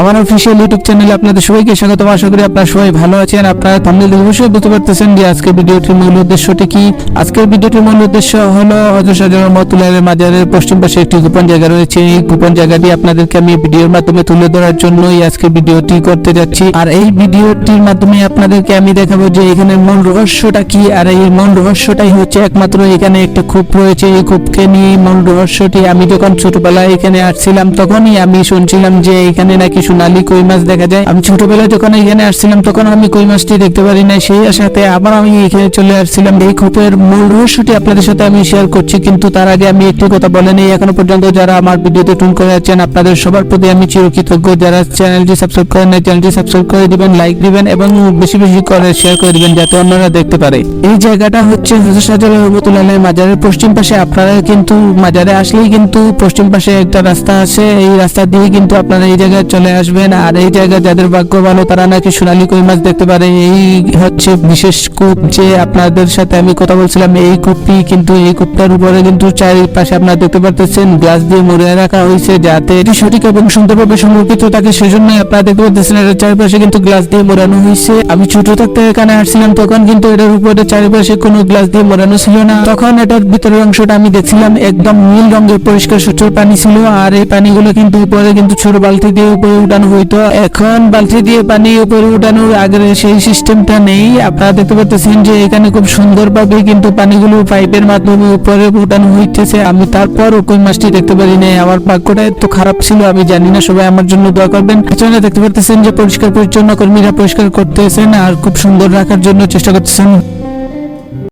আমার official YouTube চ্যানেলে আপনাদের সবাইকে স্বাগত আশা করি আপনারা সবাই ভালো আছেন। আপনারা দেখে অবশ্যই বুঝতে পারতেছেন যে আজকের ভিডিওটির মূল উদ্দেশ্যটি কি। আজকের ভিডিওটির মূল উদ্দেশ্য হলো হজরত শাহজালাল মতুল্লাহের মাজারের পশ্চিম পাশে একটি গোপন জায়গা রয়েছে। এই গোপন জায়গাটি আপনাদেরকে আমি ভিডিওর মাধ্যমে তুলে ধরার জন্যই আজকে ভিডিওটি করতে যাচ্ছি। আর এই ভিডিওটির মাধ্যমে আপনাদেরকে আমি দেখাবো যে এখানে মূল রহস্যটা কি। আর এই মূল রহস্যটাই হচ্ছে একমাত্র এখানে একটা কূপ রয়েছে। এই কূপকে নিয়ে মূল রহস্যটি আমি যখন ছোটবেলায় এখানে আসছিলাম, তখনই আমি শুনছিলাম যে এখানে নাকি সোনালী কই মাছ দেখা যায়। আমি ছোটবেলায় যখন এখানে আসছিলাম, তখন আমি কই মাছটি দেখতে পারি না সেই সাথে আবার আমি এখানে চলে আসছিলাম। এই কূপের মূল রহস্যটি আপনাদের সাথে আমি শেয়ার করছি, কিন্তু তার আগে আমি একটি কথা বলে নেই। এখনও পর্যন্ত যারা আমার ভিডিওতে টুন করে আছেন, আপনাদের সবার প্রতি আমি চিরকৃতজ্ঞ। যারা চ্যানেলটি সাবস্ক্রাইব করেন না চ্যানেলটি সাবস্ক্রাইব করে দিবেন লাইক দিবেন এবং বেশি বেশি করে শেয়ার করে দিবেন, যাতে অন্যরা দেখতে পারে। এই জায়গাটা হচ্ছে শাহজালাল রহমতুল্লাহ মাজারের পশ্চিম পাশে। আপনারা কিন্তু মাজারে আসলেই কিন্তু পশ্চিম পাশে একটা রাস্তা আছে। এই রাস্তা দিয়ে কিন্তু আপনারা এই জায়গায় চলে আসবেন, আর এই জায়গায় যাদের ভাগ্য ভালো, তারা নাকি সোনালী কই মাছ দেখতে পারে। এই হচ্ছে বিশেষ কূপ যে আপনাদের সাথে আমি কথা বলছিলাম, এই কূপটি কিন্তু, এই কূপটার উপরে কিন্তু চারিপাশে আপনারা দেখতে পারতেছেন গ্লাস দিয়ে মুড়ে রাখা হয়েছে যাতে এটি সঠিক এবং সুন্দরভাবে সংরক্ষিত থাকে। সেজন্যই আপনারা দেখতে পাচ্ছেন এটার চারিপাশে কিন্তু গ্লাস দিয়ে মোড়ানো হয়েছে। আমি ছোট থাকতে এখানে আসছিলাম, তখন কিন্তু এটার উপরে চারিপাশে কোনো গ্লাস দিয়ে মোড়ানো ছিল না। তখন এটার ভিতরের অংশটা আমি দেখছিলাম, একদম নীল রঙের পরিষ্কার স্বচ্ছ পানি ছিল, আর এই পানিগুলো কিন্তু উপরে কিন্তু ছোট বালতি দিয়ে উপরে উঠানো হইতো। এখন বালতি দিয়ে পানি উপরে উঠানোর আগের সেই সিস্টেমটা নেই। আপনারা দেখতে পাচ্ছেন যে এখানে খুব সুন্দরভাবে কিন্তু পানিগুলো পাইপের মাধ্যমে উপরে উঠানো হইতেছে। আমি তারপর কই মাছটি দেখতে পারি নাই। আমার ভাগ্যটা এত খারাপ ছিল, আমি জানি না। সবাই আমার জন্য দোয়া করবেন। পেছনে দেখতে পারতেছেন যে পরিষ্কার পরিচ্ছন্ন কর্মীরা পরিষ্কার করতেছেন আর খুব সুন্দর রাখার জন্য চেষ্টা করতেছেন।